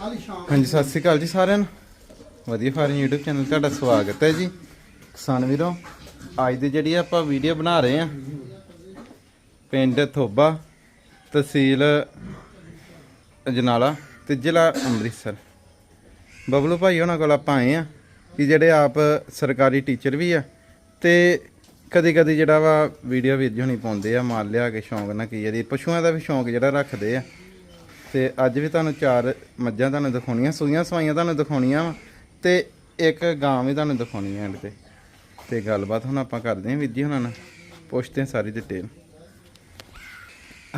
ਹਾਂਜੀ, ਸਤਿ ਸ੍ਰੀ ਅਕਾਲ ਜੀ ਸਾਰਿਆਂ ਨੂੰ। ਵਧੀਆ ਫਾਰਮ YouTube ਚੈਨਲ ਤੁਹਾਡਾ ਸਵਾਗਤ ਹੈ ਜੀ। ਕਿਸਾਨ ਵੀਰੋ, ਅੱਜ ਦੀ ਜਿਹੜੀ ਆਪਾਂ ਵੀਡੀਓ ਬਣਾ ਰਹੇ ਆ ਪਿੰਡ ਥੋਬਾ, ਤਹਿਸੀਲ ਅਜਨਾਲਾ ਤੇ ਜ਼ਿਲ੍ਹਾ ਅੰਮ੍ਰਿਤਸਰ। ਬਬਲੂ ਭਾਈ ਉਹਨਾਂ ਕੋਲ ਆਪਾਂ ਆਏ ਆ ਕਿ ਜਿਹੜੇ ਆਪ ਸਰਕਾਰੀ ਟੀਚਰ ਵੀ ਆ ਤੇ ਕਦੀ ਕਦੀ ਜਿਹੜਾ ਵਾ ਵੀਡੀਓ ਵੀਰ ਜੀ ਹੁਣੀ ਪਾਉਂਦੇ ਆ, ਮਾਲ ਲਿਆ ਕੇ ਸ਼ੌਂਕ ਨਾਲ ਕੀ ਇਹਦੀ ਪਸ਼ੂਆਂ ਦਾ ਵੀ ਸ਼ੌਂਕ ਜਿਹੜਾ ਰੱਖਦੇ ਆ। ਤੇ ਅੱਜ ਵੀ ਤੁਹਾਨੂੰ ਚਾਰ ਮੱਝਾਂ ਤੁਹਾਨੂੰ ਦਿਖਾਉਣੀਆਂ ਸੂਈਆਂ ਸਵਾਈਆਂ ਤੁਹਾਨੂੰ ਦਿਖਾਉਣੀਆਂ ਵਾਂ ਤੇ ਇੱਕ ਗਾਂ ਵੀ ਤੁਹਾਨੂੰ ਦਿਖਾਉਣੀ ਹੈ ਐਂਡ ਤੇ। ਤੇ ਗੱਲਬਾਤ ਹੁਣ ਆਪਾਂ ਕਰਦੇ ਹਾਂ ਜੀ ਹੁਣਾਂ ਨਾਲ ਪੁੱਛਦੇ ਹਾਂ ਸਾਰੀ ਡਿਟੇਲ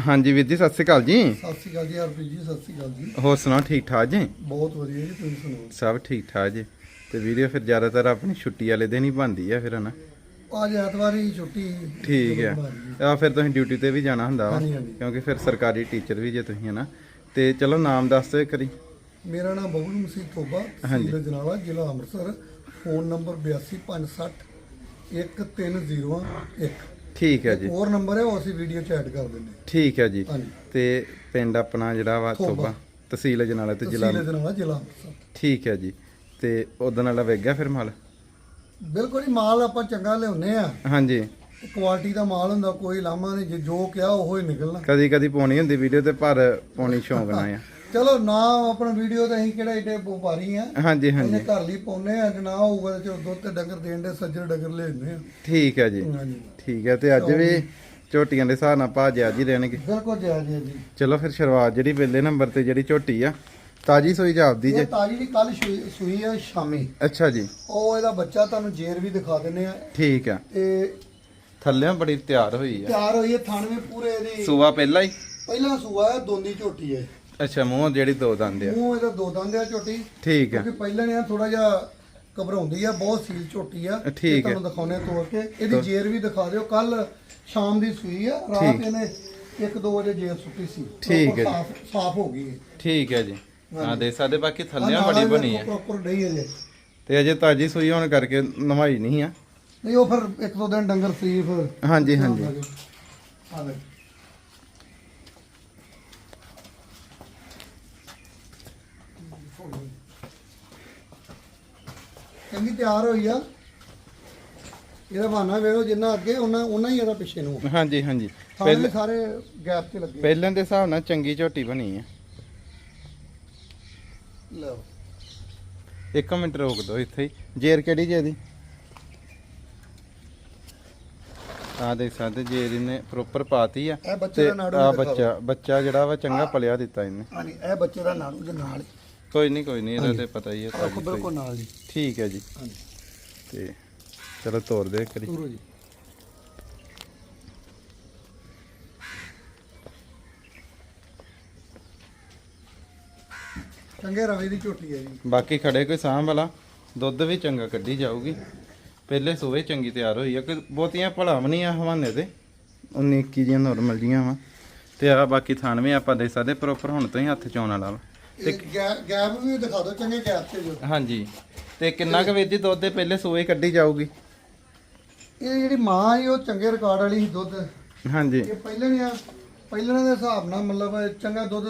ਹਾਂਜੀ ਵੀਰ ਜੀ ਸਤਿ ਸ਼੍ਰੀ ਅਕਾਲ ਜੀ। ਸਤਿ ਸ਼੍ਰੀ ਅਕਾਲ ਜੀ ਹਰਪ੍ਰੀਤ ਜੀ ਸਤਿ ਸ਼੍ਰੀ ਅਕਾਲ ਜੀ। ਹੋਰ ਸੁਣਾਓ ਠੀਕ ਠਾਕ ਜੀ? ਬਹੁਤ ਵਧੀਆ ਜੀ ਤੁਸੀਂ ਸੁਣਾਓ? ਸਭ ਠੀਕ ਠਾਕ ਜੀ। ਤੇ ਵੀਡੀਓ ਫਿਰ ਜ਼ਿਆਦਾਤਰ ਆਪਣੀ ਛੁੱਟੀ ਵਾਲੇ ਦਿਨ ਹੀ ਬਣਦੀ ਆ ਫਿਰ ਹਨਾ? ਅੱਜ ਐਤਵਾਰ ਹੀ ਛੁੱਟੀ ਠੀਕ ਹੈ ਆ ਫਿਰ ਤੁਸੀਂ ਡਿਊਟੀ ਤੇ ਵੀ ਜਾਣਾ ਹੁੰਦਾ ਵਾ। ਕਿਉਂਕਿ ਫਿਰ ਸਰਕਾਰੀ ਟੀਚਰ ਵੀ ਜੇ ਤੁਸੀਂ ਹਨਾ ਤੇ ਚਲੋ ਨਾਮ ਦੱਸ ਦਿਓ ਇੱਕ ਵਾਰੀ। ਮੇਰਾ ਨਾਮ ਬਬਲੂ ਮਸੀਹ ਤੋਬਾ ਹਾਂਜੀ। ਤਹਿਸੀਲ ਜਨਾਲਾ ਜ਼ਿਲ੍ਹਾ ਅੰਮ੍ਰਿਤਸਰ। ਫੋਨ ਨੰਬਰ 8256 1301 ਠੀਕ ਹੈ ਜੀ। ਹੋਰ ਨੰਬਰ ਹੈ ਉਹ ਅਸੀਂ ਵੀਡੀਓ ਚ ਐਡ ਕਰ ਦਿੰਦੇ ਠੀਕ ਹੈ ਜੀ। ਹਾਂਜੀ। ਤੇ ਪਿੰਡ ਆਪਣਾ ਜਿਹੜਾ ਵਾ ਥੋਬਾ। ਥੋਬਾ ਤਹਿਸੀਲ ਜਨਾਲਾ ਤੇ ਜ਼ਿਲ੍ਹਾ ਤਹਿਸੀਲ ਜਨਾਲਾ ਜ਼ਿਲ੍ਹਾ ਅੰਮ੍ਰਿਤਸਰ। ਠੀਕ ਹੈ ਜੀ। ਤੇ ਉਦੋਂ ਵਾਲਾ ਵੇਖ ਗਿਆ ਫਿਰ ਮਾਲ? ਬਿਲਕੁਲ ਹੀ ਮਾਲ ਆਪਾਂ ਚੰਗਾ ਲਿਆਉਨੇ ਆ ਹਾਂਜੀ। ਕੁਆਲਿਟੀ ਦਾ ਮਾਲ ਹੁੰਦਾ ਕੋਈ ਲਾਮਾ ਨਹੀਂ ਜੇ ਕਿਹਾ ਉਹ ਹੀ ਨਿਕਲਣਾ। ਕਦੀ ਕਦੀ ਪਾਉਣੀ ਹੁੰਦੀ ਵੀਡੀਓ ਤੇ ਪਰ ਪਾਉਣੀ ਸ਼ੌਂਕ ਨਾ ਆ। ਚਲੋ ਨਾ ਆਪਣਾ ਵੀਡੀਓ ਤੇ ਅਸੀਂ ਕਿਹੜਾ ਏਡੇ ਵਪਾਰੀ ਆ। ਹਾਂਜੀ ਇਹਨੇ ਹਾਂਜੀ ਘਰ ਲਈ ਪਾਉਨੇ ਆ ਜੇ ਨਾ ਹੋਊਗਾ ਤੇ ਚਲੋ ਦੁੱਧ ਤੇ ਡੰਗਰ ਦੇਣ ਦੇ ਸੱਜਰ ਡੰਗਰ ਲੈਣੇ ਆ। ਠੀਕ ਹੈ ਜੀ। ਠੀਕ ਹੈ ਤੇ ਅੱਜ ਵੀ ਝੋਟੀਆਂ ਦੇ ਹਿਸਾਬ ਨਾਲ ਭਾਜ ਅੱਜ ਹੀ ਰਹਿਣਗੇ। ਬਿਲਕੁਲ ਜਾਇਜ਼ ਹੈ ਜੀ। ਚਲੋ ਫਿਰ ਸ਼ੁਰੂਆਤ ਜਿਹੜੀ ਪਹਿਲੇ ਨੰਬਰ ਤੇ ਜਿਹੜੀ ਝੋਟੀ ਆ ਤਾਜੀ ਸੋਈ ਜਾਪਦੀ ਜੇ। ਤਾਜੀ ਦੀ ਕੱਲ ਸੂਈ ਆ ਸ਼ਾਮੀ। ਅੱਛਾ ਜੀ। ਉਹ ਇਹਦਾ ਬੱਚਾ ਤੁਹਾਨੂੰ ਜੇਰ ਵੀ ਦਿਖਾ ਦਿੰਨੇ ਆ। ਠੀਕ ਆ। ਤੇ ਥੱਲੇ ਬੜੀ ਤਿਆਰ ਹੋਈ ਆ। ਤਿਆਰ ਹੋਈ ਹੈ ਥਣ ਪੂਰੇ ਇਹਦੀ। ਸੂਆ ਪਹਿਲਾਂ ਹੀ? ਪਹਿਲਾ ਸੂਆ ਹੈ ਦੋਂਦੀ ਝੋਟੀ ਹੈ। ਅੱਛਾ ਮੂੰਹ ਜਿਹੜੀ ਦੋ ਦੰਦ ਆ। ਮੂੰਹ ਇਹਦਾ ਦੋ ਦੰਦ ਆ ਝੋਟੀ। ਠੀਕ ਆ। ਕਿਉਂਕਿ ਪਹਿਲਾਂ ਨੇ ਥੋੜਾ ਜਿਹਾ ਘਬਰਾਉਂਦੀ ਆ ਬਹੁਤ ਸੀਲ ਝੋਟੀ ਆ। ਠੀਕ ਹੈ। ਤੁਹਾਨੂੰ ਦਿਖਾਉਣੇ ਤੋੜ ਕੇ। ਇਹਦੀ ਜੇਰ ਵੀ ਦਿਖਾ ਦਿਓ ਕੱਲ ਸ਼ਾਮ ਦੀ ਸੂਈ ਆ। ਰਾਤ। ਇਹਨੇ 1-2 ਵਜੇ ਜੇਰ ਸੁੱਟੀ ਸੀ। ਠੀਕ ਹੈ। ਸਾਫ਼ ਹੋ ਗਈ ਹੈ ਠੀਕ ਹੈ ਜੀ। ਹਾਂ ਦੇ ਸਕਦੇ ਬਾਕੀ ਥੱਲੇ ਆਹ ਬੜੀ ਬਣੀ ਪ੍ਰੋਪਰ ਹੈ ਜੇ। ਤੇ ਅਜੇ ਤਾਜੀ ਸੂਈ ਹੋਣ ਕਰਕੇ ਨਵਾਈ ਨਹੀਂ ਆ। ਨਹੀਂ ਉਹ ਫਿਰ ਇੱਕ ਦੋ ਦਿਨ ਡੰਗਰ ਫਰੀ ਫਿਰ ਹਾਂਜੀ। ਹਾਂਜੀ ਆ ਲੈ ਚੰਗੀ ਤਿਆਰ ਹੋਈ ਆ। ਇਹਦਾ ਬਹਾਨਾ ਵੇਖੋ ਜਿੰਨਾ ਅੱਗੇ ਉਹਨਾਂ ਉਹਨਾਂ ਹੀ ਇਹਦਾ ਪਿੱਛੇ ਨੂੰ। ਹਾਂਜੀ ਹਾਂਜੀ। ਸਾਰੇ ਪਹਿਲੇ ਸਾਰੇ ਗੈਪ ਤੇ ਲੱਗੇ। ਪਹਿਲਾਂ ਦੇ ਹਿਸਾਬ ਨਾਲ ਚੰਗੀ ਝੋਟੀ ਬਣੀ ਆ। ਲਓ। ਇੱਕ ਮਿੰਟ ਰੋਕ ਦਿਓ ਇੱਥੇ ਹੀ। ਜੇਰ ਕਿਹੜੀ ਜੇ ਦੀ ਆ ਦੇਖ ਸਕਦੇ ਜੇਰ ਇਹਨੇ ਪ੍ਰੋਪਰ ਪਾਤੀ ਆ ਇਹ ਬੱਚੇ ਦਾ ਨਾੜੂ ਆ। ਬੱਚਾ ਬੱਚਾ ਜਿਹੜਾ ਵਾ ਚੰਗਾ ਪਲਿਆ ਦਿੱਤਾ ਇਹਨੇ। ਹਾਂਜੀ ਇਹ ਬੱਚੇ ਦਾ ਨਾੜੂ ਦੇ ਨਾਲ ਕੋਈ ਨਹੀਂ ਕੋਈ ਨਹੀਂ ਇਹਦਾ ਤੇ ਪਤਾ ਹੀ ਹੈ ਸੂਈ। ਬਿਲਕੁਲ ਨਾਲ ਜੀ ਠੀਕ ਹੈ ਜੀ। ਹਾਂਜੀ। ਤੇ ਚਲੋ ਤੋਰ ਦੇ ਕਰੀ ਤੁਰੋ ਜੀ। ਚੰਗੇ ਰਵੇ ਦੀ ਝੋਟੀ ਹੈ ਜੀ। ਬਾਕੀ ਖੜੇ ਕੋਈ ਸਾਂਭ ਵਾਲਾ ਦੁੱਧ ਵੀ ਚੰਗਾ ਕੱਢੀ ਜਾਊਗੀ। ਪਹਿਲੇ ਸੂਵੇ ਚੰਗੀ ਤਿਆਰ ਹੋਈ ਆ ਕੋਈ ਬਹੁਤੀਆਂ ਭਲਾ ਵੀ ਨਹੀਂ ਆ ਹਵਾਨੇ ਤੇ। 19 21 ਦੀਆਂ ਨਾਰਮਲ ਜੀਆਂ ਵਾ। ਤੇ ਆ ਬਾਕੀ ਥਾਣ ਵੀ ਆਪਾਂ ਦੇ ਸਕਦੇ ਪ੍ਰੋਪਰ ਹੁਣ ਤੋਂ ਹੀ ਹੱਥ ਚੋਣ ਵਾਲਾ ਵਾ। ਤੇ ਗੈਪ ਵੀ ਦਿਖਾ ਦਿਓ ਚੰਗੇ ਗੈਪ ਤੇ ਜੋ। ਹਾਂਜੀ। ਤੇ ਕਿੰਨਾ ਕੁ ਜੀ ਦੁੱਧ ਦੇ ਪਹਿਲੇ ਸੂਵੇ ਕੱਢੀ ਜਾਊਗੀ? ਇਹ ਜਿਹੜੀ ਮਾਂ ਹੈ ਉਹ ਚੰਗੇ ਰਿਕਾਰਡ ਵਾਲੀ ਸੀ ਦੁੱਧ। ਹਾਂਜੀ। ਇਹ ਪਹਿਲਾਂ ਨੇ ਪਹਿਲਾਂ ਦੇ ਹਿਸਾਬ ਨਾਲ ਮਤਲਬ ਚੰਗਾ ਦੁੱਧ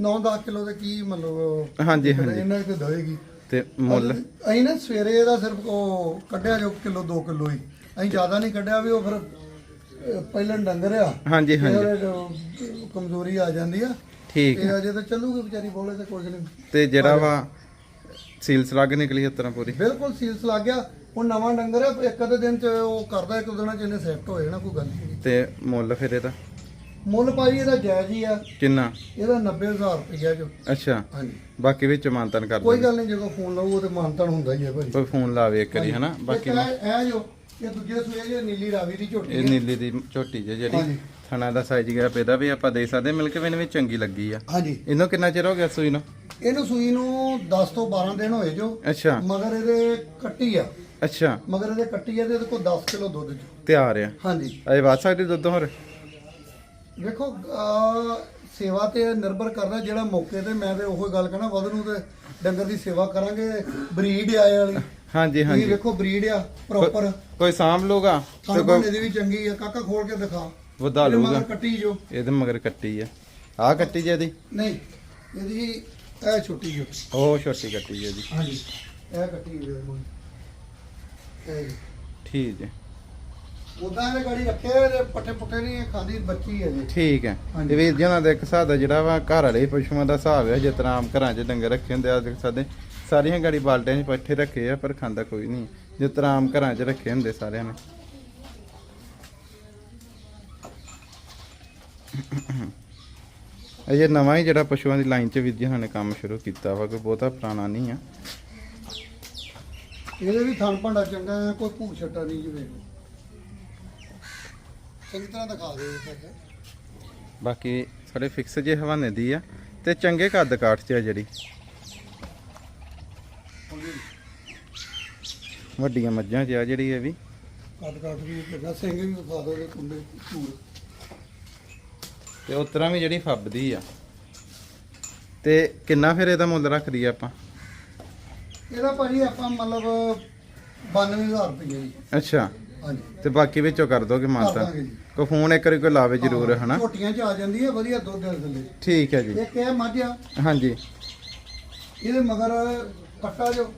9-10 ਕਿਲੋ ਦੇ ਕੀ ਮਤਲਬ ਹਾਂਜੀ ਹਾਂਜੀ। ਇਹਨਾਂ ਤੇ ਦੇਵੇਗੀ। ਤੇ ਮੁੱਲ? ਅਸੀਂ ਨਾ ਸਵੇਰੇ ਇਹਦਾ ਸਿਰਫ ਉਹ ਕੱਢਿਆ ਜੋ ਕਿਲੋ 2 ਕਿਲੋ ਹੀ। ਅਸੀਂ ਜ਼ਿਆਦਾ ਨਹੀਂ ਕੱਢਿਆ ਵੀ ਉਹ ਫਿਰ ਅਹ, ਪਹਿਲਾਂ ਡੰਗਰ ਆ ਹਾਂਜੀ ਹਾਂਜੀ। ਕਮਜ਼ੋਰੀ ਆ ਜਾਂਦੀ ਆ। ਠੀਕ ਤੇ ਅਜੇ ਤਾਂ ਚੱਲੂਗੀ ਵਿਚਾਰੀ ਬੋਲੇ ਤੇ ਕੁਝ ਨਹੀਂ। ਤੇ ਜਿਹੜਾ ਵਾ ਸੀਲ ਸਲੱਗ ਨਿਕਲੀ ਇਸ ਤਰ੍ਹਾਂ ਪੂਰੀ? ਬਿਲਕੁਲ ਸੀਲਸ ਲੱਗ ਗਿਆ। ਉਹ ਨਵਾਂ ਡੰਗਰ ਆ ਇੱਕ ਅੱਧੇ ਦਿਨ ਚ ਉਹ ਕਰਦਾ ਇੱਕ ਦੋ ਦਿਨਾਂ ਚ ਇਹਨੇ ਸੈੱਟ ਹੋ ਜਾਣਾ ਕੋਈ ਗੱਲ ਨਹੀਂ ਤੇ ਮੁੱਲ ਫਿਰ ਇਹਦਾ? ਮੁੱਲ ਭਾਈ ਇਹਦਾ ਜਾਇਜ਼ ਹੀ ਆ। ਕਿੰਨਾ? ਇਹਦਾ 90000 ਰੁਪਇਆ ਜੋ। ਅੱਛਾ। ਹਾਂਜੀ। ਬਾਕੀ ਵਿੱਚ ਮਾਨਤਨ ਕਰ ਕੋਈ ਗੱਲ ਨਹੀਂ ਜਦੋਂ ਫੋਨ ਲਾਊ ਉਹ ਤੇ ਮਾਨਤਾਨ ਹੁੰਦਾ ਹੀ ਹੈ ਭਾਈ। ਕੋਈ ਫੋਨ ਲਾਵੇ ਇੱਕ ਵਾਰੀ ਹਨਾ? ਬਾਕੀ ਇਹ ਇਹ ਜੋ ਇਹ ਦੂਜੇ ਸੂਏ ਜੇ ਨੀਲੀ ਰਾਵੀ ਦੀ ਝੋਟੀ ਇਹ ਹੈ ਨੀਲੀ ਦੀ ਝੋਟੀ ਜੇ ਜਿਹੜੀ ਹਾਂਜੀ। ਥਣਾ ਦਾ ਸਾਈਜ਼ ਗਿਆ ਇਹਦਾ ਵੀ ਆਪਾਂ ਦੇ ਸਕਦੇ ਮਿਲਕ ਵੇਨ ਵੀ ਚੰਗੀ ਲੱਗੀ ਆ। ਹਾਂਜੀ। ਇਹਨੂੰ ਕਿੰਨਾ ਚਿਰ ਹੋ ਗਿਆ ਸੂਈ ਨੂੰ? ਇਹਨੂੰ ਸੂਈ ਨੂੰ 10 ਤੋਂ 12 ਦਿਨ ਹੋਏ ਜੋ। ਅੱਛਾ। ਮਗਰ ਇਹਦੇ ਕੱਟੀ ਆ। ਅੱਛਾ। ਮਗਰ ਇਹਦੇ ਕੱਟੀ ਆ ਤੇ ਇਹਦੇ ਕੋਲ 10 ਕਿਲੋ ਦੁੱਧ ਚ ਤਿਆਰ ਆ। ਹਾਂਜੀ। ਅਜੇ ਵਾਦ ਸਕਦੀ ਦੁੱਧ ਹੋਰ? ਵੇਖੋ ਅਹ, ਸੇਵਾ ਤੇ ਨਿਰਭਰ ਕਰਦਾ ਜਿਹੜਾ ਮੌਕੇ ਤੇ ਮੈਂ ਤੇ ਉਹੋ ਗੱਲ ਕਹਣਾ ਵਧ ਨੂੰ ਤੇ ਡੰਗਰ ਦੀ ਸੇਵਾ ਕਰਾਂਗੇ ਬਰੀਡ ਆਏ ਵਾਲੀ। ਹਾਂਜੀ ਇਹ ਹਾਂਜੀ। ਵੇਖੋ ਬਰੀਡ ਆ ਪ੍ਰੋਪਰ ਕੋਈ ਸਾਂਭ ਲੂਗਾ? ਤੇ ਕੋਈ ਦੀ ਵੀ ਚੰਗੀ ਆ। ਕਾਕਾ ਖੋਲ ਕੇ ਦਿਖਾ। ਵਧਾ ਇਹਦੇ ਲੂਗਾ ਮਗਰ ਕੱਟੀ ਜੋ। ਇਹਦੇ ਮਗਰ ਕੱਟੀ ਆ। ਆ ਕੱਟੀ ਜੇ ਇਹਦੀ? ਨਹੀਂ ਇਹਦੀ ਇਹ ਛੋਟੀ ਜਿਹੀ ਉਹ ਛੋਟੀ ਕੱਟੀ ਜੀ ਹਾਂਜੀ ਇਹ ਕੱਟੀ ਹੈ ਇਹ ਠੀਕ ਹੈ ਉਦਾਂ ਇਹਨੇ ਗਾੜੀ ਰੱਖੇ ਨੇ, ਪੱਠੇ ਪੁੱਠੇ ਨਹੀਂ ਖਾਂਦੀ ਬੱਚੀ ਹੈ ਜੀ। ਠੀਕ ਹੈ। ਹਾਂਜੀ। ਤੇ ਵੀਰ ਜੀ ਉਹਨਾਂ ਦਾ ਇੱਕ ਹਿਸਾਬ ਦਾ ਜਿਹੜਾ ਵਾ ਘਰ ਵਾਲੇ ਪਸ਼ੂਆਂ ਦਾ ਹਿਸਾਬ ਹੈ ਜਿਸ ਤਰ੍ਹਾਂ ਆਮ ਘਰਾਂ 'ਚ ਡੰਗਰ ਰੱਖੇ ਹੁੰਦੇ ਆ ਦੇਖ ਸਕਦੇ ਸਾਰੀਆਂ ਗਾੜੀ ਬਾਲਟਿਆਂ 'ਚ ਪੱਠੇ ਰੱਖੇ ਆ ਪਰ ਖਾਂਦਾ ਕੋਈ ਨਹੀਂ। ਜਿਸ ਤਰ੍ਹਾਂ ਆਮ ਘਰਾਂ 'ਚ ਰੱਖੇ ਹੁੰਦੇ ਸਾਰਿਆਂ ਨੇ। ਅਜੇ ਨਵਾਂ ਹੀ ਜਿਹੜਾ ਪਸ਼ੂਆਂ ਦੀ ਲਾਈਨ 'ਚ ਵੀਰ ਜੀ ਨੇ ਕੰਮ ਸ਼ੁਰੂ ਕੀਤਾ ਵਾ ਕੋਈ ਬਹੁਤਾ ਪੁਰਾਣਾ ਨਹੀਂ ਆ। ਇਹਦੇ ਵੀ ਥਣ ਭਾਂਡਾ ਚੰਗਾ ਹੈ ਕੋਈ ਭੂਖ ਛੱਟਾ ਨਹੀਂ ਜਿਵੇਂ ਚੰਗੀ ਤਰ੍ਹਾਂ ਦਿਖਾ ਬਾਕੀ ਸਾਡੇ ਫਿਕਸ ਜੇ ਹਵਾਨੇ ਦੀ ਆ ਤੇ ਚੰਗੇ ਕੱਦ ਕਾਠ 'ਚ ਆ ਜਿਹੜੀ। ਵੱਡੀਆਂ ਮੱਝਾਂ 'ਚ ਆ ਜਿਹੜੀ ਇਹ ਵੀ। ਕੱਟ ਕੱਟ ਵੀ ਕਿੰਨਾ ਸਿੰਘ ਵੀ ਵਿਖਾ ਦੋ ਦੇ ਕੁੰਡੇ ਧੂੜ ਤੇ ਉਸ ਤਰ੍ਹਾਂ ਵੀ ਜਿਹੜੀ ਫੱਬਦੀ ਆ। ਤੇ ਕਿੰਨਾ ਫਿਰ ਇਹਦਾ ਮੁੱਲ ਰੱਖਦੀ ਆ ਆਪਾਂ? ਇਹਦਾ ਭਾਜੀ ਆਪਾਂ ਮਤਲਬ 92000 ਰੁਪਏ ਜੀ। ਅੱਛਾ। ਹਾਂਜੀ। ਤੇ ਬਾਕੀ ਵਿੱਚੋਂ ਕਰ ਦੋਗੇ ਮਾਨਤਾ ਦਾਂਗੇ ਜੀ। ਕੋ ਫੋਨ ਇੱਕ ਵਾਰੀ ਕੋਈ ਲਾਵੇ ਜ਼ਰੂਰ ਹਨਾ? ਝੋਟੀਆਂ ਚ ਆ ਜਾਂਦੀ ਹੈ ਵਧੀਆ ਦੁੱਧ ਦੇ ਥੱਲੇ। ਠੀਕ ਹੈ ਜੀ। ਇੱਕ ਇਹ ਮੱਝ ਆ। ਹਾਂਜੀ। ਇਹਦੇ ਮਗਰ ਕੱਟਾ ਜੋ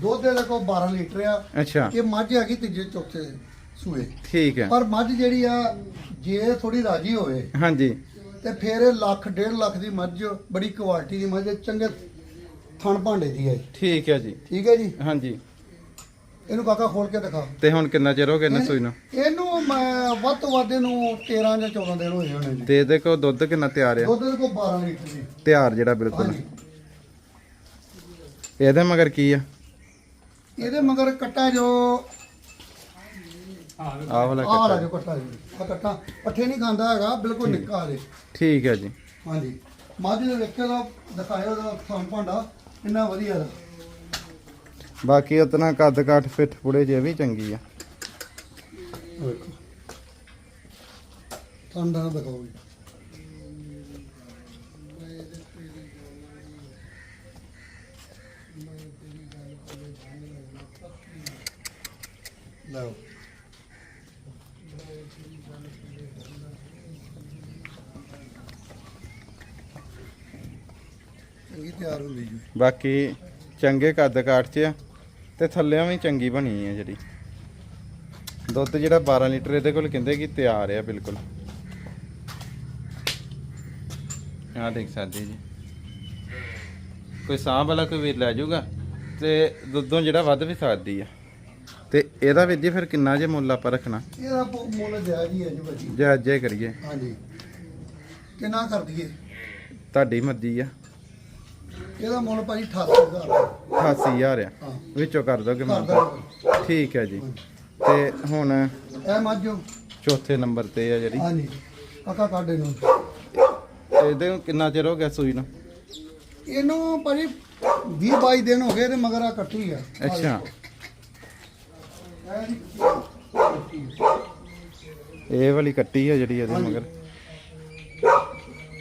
ਦੁੱਧ ਦੇ ਕੋ 12 ਲੀਟਰ ਆ। ਅੱਛਾ। ਇਹ ਮੱਝ ਹੈਗੀ ਤੀਜੇ ਚੌਥੇ ਸੂਏ। ਠੀਕ ਹੈ। ਪਰ ਮੱਝ ਜਿਹੜੀ ਆ ਜੇ ਥੋੜੀ ਰਾਜੀ ਹੋਵੇ ਹਾਂਜੀ। ਤੇ ਫਿਰ ਇਹ ਲੱਖ ਡੇਢ ਲੱਖ ਦੀ ਮੱਝ ਬੜੀ ਕੁਆਲਿਟੀ ਦੀ ਮੱਝ ਹੈ, ਚੰਗੇ ਥਣ ਭਾਂਡੇ ਦੀ ਹੈ। ਠੀਕ ਹੈ ਜੀ। ਠੀਕ ਹੈ ਜੀ? ਹਾਂਜੀ। ਇਹਨੂੰ ਕਾਕਾ ਖੋਲ ਕੇ ਦਿਖਾ। ਤੇ ਹੁਣ ਕਿੰਨਾ ਚਿਰ ਹੋ ਗਿਆ ਇਹਨੂੰ ਸੂਈ ਨੂੰ? ਇਹਨੂੰ ਮੈਂ ਵੱਧ ਤੋਂ ਵੱਧ ਇਹਨੂੰ 13 ਜਾਂ 14 ਦਿਨ ਹੋਏ ਹੋਣੇ ਜੀ ਤੇ ਇਹਦੇ ਦੁੱਧ ਕਿੰਨਾ ਤਿਆਰ ਆ? ਦੁੱਧ ਦੇ ਕੋ 12 ਲੀਟਰ ਜੀ। ਤਿਆਰ ਜਿਹੜਾ ਬਿਲਕੁਲ। ਹਾਂਜੀ। ਇਹਦੇ ਮਗਰ ਕੀ ਆ? ਇਹਦੇ ਮਗਰ ਕੱਟਾ ਜੋ ਆਹ ਵਾਲਾ ਆਹ ਵਾਲਾ ਕੱਟਾ। ਜੋ ਕੱਟਾ ਜੀ। ਆ ਕੱਟਾ। ਪੱਠੇ ਨਹੀਂ ਖਾਂਦਾ ਹੈਗਾ ਬਿਲਕੁਲ ਨਿੱਕਾ ਜੇ ਠੀਕ ਹੈ ਜੀ। ਹਾਂਜੀ। ਮੱਝ ਦੇ ਵੇਖੇ ਦਾ ਦਿਖਾਇਓ ਦਾ ਥਣ ਭਾਂਡਾ। ਇੰਨਾ ਵਧੀਆ ਦਾ ਬਾਕੀ ਉਤਨਾ ਕੱਦ ਕਾਠ ਪਿੱਠ ਪੁੜੇ ਜੇ ਵੀ ਚੰਗੀ ਆ। ਵੇਖੋ ਥਣ ਦਾ ਦਿਖਾਓ ਜੀ। ਲਓ। ਚੰਗੀ ਤਿਆਰ ਹੁੰਦੀ ਜੀ। ਬਾਕੀ ਚੰਗੇ ਕੱਦ ਕਾਠ 'ਚ ਆ। ਤੇ ਥੱਲਿਆਂ ਵੀ ਚੰਗੀ ਬਣੀ ਆ ਜਿਹੜੀ। ਦੁੱਧ ਜਿਹੜਾ 12 ਲੀਟਰ ਇਹਦੇ ਕੋਲ ਕਹਿੰਦੇ ਕਿ ਤਿਆਰ ਆ ਬਿਲਕੁਲ। ਆਹ ਦੇਖ ਸਕਦੇ ਜੀ। ਕੋਈ ਸਾਂਭ ਵਾਲਾ ਕੋਈ ਵੀਰ ਲੈ ਜਾਊਗਾ ਤੇ ਦੁੱਧੋਂ ਜਿਹੜਾ ਵੱਧ ਵੀ ਸਕਦੀ ਆ। ਤੇ ਇਹਦਾ ਵੀਰ ਜੀ ਫਿਰ ਕਿੰਨਾ ਜੇ ਮੁੱਲ ਆਪਾਂ ਰੱਖਣਾ? ਇਹਦਾ ਮੁੱਲ ਜਾਇਜ਼ ਹੀ ਹੈ ਜੀ ਭਾਜੀ। ਜੇ ਅੱਜ ਇਹ ਕਰੀਏ। ਹਾਂਜੀ। ਕਿੰਨਾ ਕਰ ਦਈਏ? ਤੁਹਾਡੀ ਮਰਜ਼ੀ ਆ। ਇਹਦਾ ਮੁੱਲ ਭਾਜੀ 88000 88000 ਆ। ਹਾਂ। ਵਿੱਚੋਂ ਕਰ ਦੋਗੇ ਦਾਂਗੇ। ਠੀਕ ਹੈ ਜੀ। ਤੇ ਹੁਣ ਇਹ ਮੱਝੋ ਚੌਥੇ ਨੰਬਰ ਤੇ ਆ ਜਿਹੜੀ। ਹਾਂਜੀ। ਕਾਕਾ ਕਾਡੇ ਨੂੰ। ਇਹਦੇ ਨੂੰ ਕਿੰਨਾ ਚਿਰ ਹੋ ਗਿਆ ਸੂਈ ਨੂੰ? ਇਹਨੂੰ ਭਾਜੀ 20 22 ਦਿਨ ਹੋ ਗਏ ਤੇ ਮਗਰ ਆ ਇਕੱਠੀ ਆ। ਅੱਛਾ। ਇਹ ਜੀ ਕੱਟੀ ਆ। ਇਹ ਵਾਲੀ ਕੱਟੀ ਆ ਜਿਹੜੀ ਇਹਦੇ ਮਗਰ।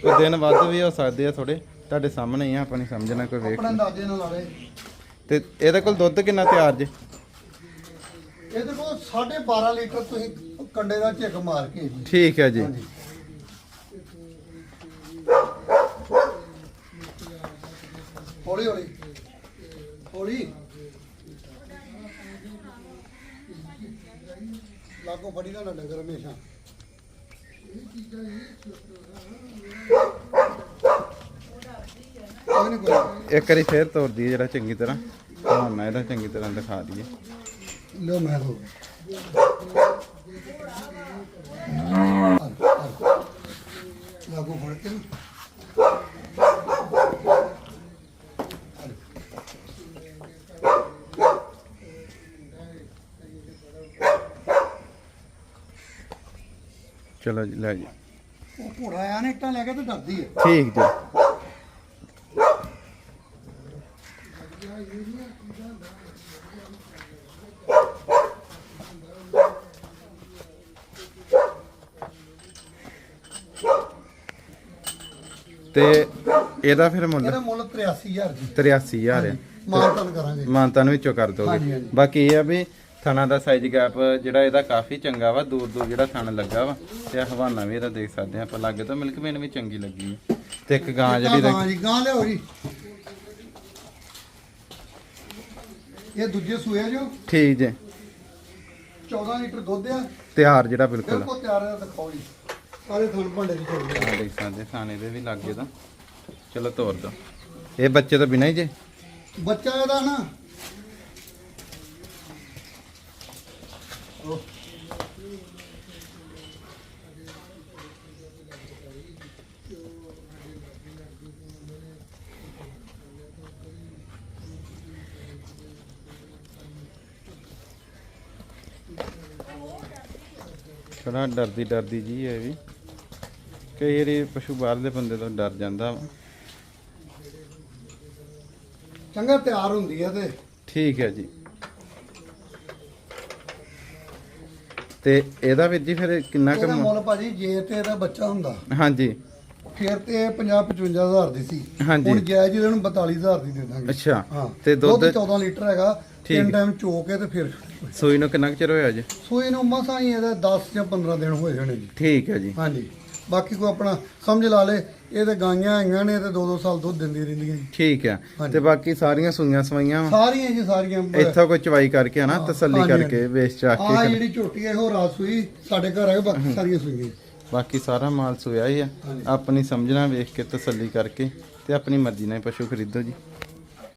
ਕੋਈ ਦਿਨ ਵੱਧ ਵੀ ਹੋ ਸਕਦੇ ਆ ਥੋੜੇ ਤੁਹਾਡੇ ਸਾਹਮਣੇ ਹੀ ਆ ਆਪਾਂ ਨਹੀਂ ਸਮਝਣਾ ਕੋਈ ਵੇਖ ਆਪਣੇ ਅੰਦਾਜ਼ੇ ਨਾਲ ਲਾੜੇ ਤੇ ਇਹਦੇ ਕੋਲ ਦੁੱਧ ਕਿੰਨਾ ਤਿਆਰ ਜੇ? ਇਹਦੇ ਕੋਲ 12.5 ਲੀਟਰ ਤੁਸੀਂ ਕੰਡੇ ਦਾ ਝਿੱਕ ਮਾਰ ਕੇ ਜੀ। ਠੀਕ ਹੈ ਜੀ। ਹਾਂਜੀ। ਹੌਲੀ ਹੌਲੀ। ਹੌਲੀ। ਲਾਗੋ ਫੜੀ ਦਾ ਨਾ ਡੰਗਰ ਹਮੇਸ਼ਾ। ਨਹੀਂ ਕੋਈ ਨੀ। ਇੱਕ ਵਾਰੀ ਫੇਰ ਤੋੜ ਦਈਏ ਜਿਹੜਾ ਚੰਗੀ ਤਰ੍ਹਾਂ। ਹਵਾਨਾ ਇਹਦਾ ਚੰਗੀ ਤਰ੍ਹਾਂ ਦਿਖਾ ਦਈਏ। ਲੋ ਮੈਂ ਹੋ ਲਾਗੋ ਫੜ ਕੇ ਨਾ। ਚਲੋ ਜੀ ਲੈ ਜੀ। ਉਹ ਘੋੜਾ ਆਇਆ ਨੇ ਇੱਟਾਂ ਲੈ ਕੇ ਤੇ ਡਰਦੀ ਹੈ। ਠੀਕ ਜੀ। ਤੇ ਇਹਦਾ ਫਿਰ ਮੁੱਲ? ਇਹਦਾ ਮੁੱਲ 83000 ਜੀ। 83000 ਆ ਮਾਨਤਨ ਕਰਾਂਗੇ। ਮਾਨਤਾ ਨੂੰ ਵਿੱਚੋਂ ਕਰ ਦੋਗੇ ਬਾਕੀ ਇਹ ਆ ਵੀ ਥਣਾ ਦਾ ਸਾਈਜ਼ ਗੈਪ ਜਿਹੜਾ ਇਹਦਾ ਕਾਫੀ ਚੰਗਾ ਵਾ ਦੂਰ ਦੂਰ ਜਿਹੜਾ ਥਣ ਲੱਗਾ ਵਾ ਤੇ ਆਹ ਹਵਾਨਾ ਵੀ ਇਹਦਾ ਦੇਖ ਸਕਦੇ ਆ ਆਪਾਂ। ਲੱਗੇ ਤਾਂ ਮਿਲਕ ਮੇਨ ਵੀ ਚੰਗੀ ਲੱਗੀ ਹੈ। ਤੇ ਇੱਕ ਗਾਂ ਜਿਹੜੀ ਤਾਂ ਲੱਗੀ- ਜੀ ਗਾਂ ਲਿਓ ਜੀ। ਇਹ ਦੂਜੇ ਸੂਏ ਜੋ। ਠੀਕ ਜੇ। 14 ਲੀਟਰ ਦੁੱਧ ਆ। ਤਿਆਰ ਜਿਹੜਾ ਬਿਲਕੁਲ ਬਿਲਕੁਲ ਤਿਆਰ ਹੈ ਦਿਖਾਓ ਜੀ। ਸਾਰੇ ਥਣ ਭਾਂਡੇ ਦੀ ਚੋਰੀ ਆ। ਦੇਖ ਸਕਦੇ ਥਾਣੇ ਦੇ ਵੀ ਲੱਗੇ ਤਾਂ। ਚਲੋ ਤੋਰ ਦੋ। ਇਹ ਬੱਚੇ ਤੋਂ ਬਿਨਾਂ ਹੀ ਜੇ? ਬੱਚਾ ਇਹਦਾ ਨਾ। ਉਹ ਥੋੜਾ ਡਰਦੀ ਡਰਦੀ ਜੀ ਹੈ ਇਹ ਵੀ। ਕਈ ਵਾਰੀ ਪਸ਼ੂ ਬਾਹਰਲੇ ਬੰਦੇ ਤੋਂ ਡਰ ਜਾਂਦਾ ਵਾ। ਚੰਗਾ ਤਿਆਰ ਹੁੰਦੀ ਹੈ ਤੇ। ਠੀਕ ਹੈ ਜੀ। ਤੇ ਇਹਦਾ ਵੀਰ ਜੀ ਫਿਰ ਕਿੰਨਾ ਇਹਦਾ ਕੁ ਮੁੱਲ ਭਾਜੀ ਜੇ ਤੇ ਇਹਦਾ ਬੱਚਾ ਹੁੰਦਾ। ਹਾਂਜੀ। ਫਿਰ ਤੇ ਇਹ 50 55000 ਦੀ ਸੀ। ਹਾਂਜੀ। ਹੁਣ ਜਾਇਜ਼ ਇਹਨਾਂ ਨੂੰ 42000 ਦੀ ਦੇ ਦਾਂਗੇ। ਅੱਛਾ। ਹਾਂ। ਤੇ ਦੁੱਧ 14 ਲੀਟਰ ਹੈਗਾ। ਠੀਕ। ਤਿੰਨ ਹੈ। ਟਾਈਮ ਚੋ ਕੇ ਤੇ ਫਿਰ ਸੂਈ ਨੂੰ ਕਿੰਨਾ ਕੁ ਚਿਰ ਹੋਇਆ ਜੀ? ਸੋ ਇਹਨੂੰ ਮਸਾਂ ਹੀ ਇਹਦੇ 10 ਜਾਂ 15 ਦਿਨ ਹੋਏ ਹੋਣੇ ਜੀ। ਠੀਕ ਹੈ ਜੀ। ਹਾਂਜੀ। ਬਾਕੀ ਕੋਈ ਆਪਣਾ ਸਮਝ ਲਾ ਲੇ ਇਹ ਤੇ ਗਾਈਆਂ ਆਈਆਂ ਨੇ ਤੇ 2-2 ਸਾਲ ਦੁੱਧ ਦਿੰਦੀ ਰਹਿੰਦੀਆਂ ਜੀ ਠੀਕ ਹਾਂਜੀ। ਤੇ ਬਾਕੀ ਸਾਰੀਆਂ ਸੂਈਆਂ ਸਵਾਈਆਂ ਵਾ? ਸਾਰੀਆਂ ਜੀ ਸਾਰੀਆਂ। ਇੱਥੋਂ ਕੋਈ ਚਵਾਈ ਕਰਕੇ ਹਨਾ ਤਸੱਲੀ ਹਾਂਜੀ, ਕਰਕੇ ਹਾਂਜੀ। ਵੇਚ ਚਾਕ ਆ ਕੇ ਜਿਹੜੀ ਝੋਟੀ ਹੈ ਉਹ ਰਾਤ ਸੂਈ ਸਾਡੇ ਘਰ ਹੈ ਬਾਕੀ ਸਾਰੀਆਂ ਸੂਈਆਂ ਬਾਕੀ ਸਾਰਾ ਮਾਲ ਸੋਇਆ ਹੀ ਆ। ਹਾਂਜੀ। ਆਪਣੀ ਸਮਝਣਾ ਵੇਖ ਕੇ ਤਸੱਲੀ ਕਰਕੇ ਤੇ ਆਪਣੀ ਮਰਜ਼ੀ ਨਾਲ ਹੀ ਪਸ਼ੂ ਖਰੀਦੋ ਜੀ।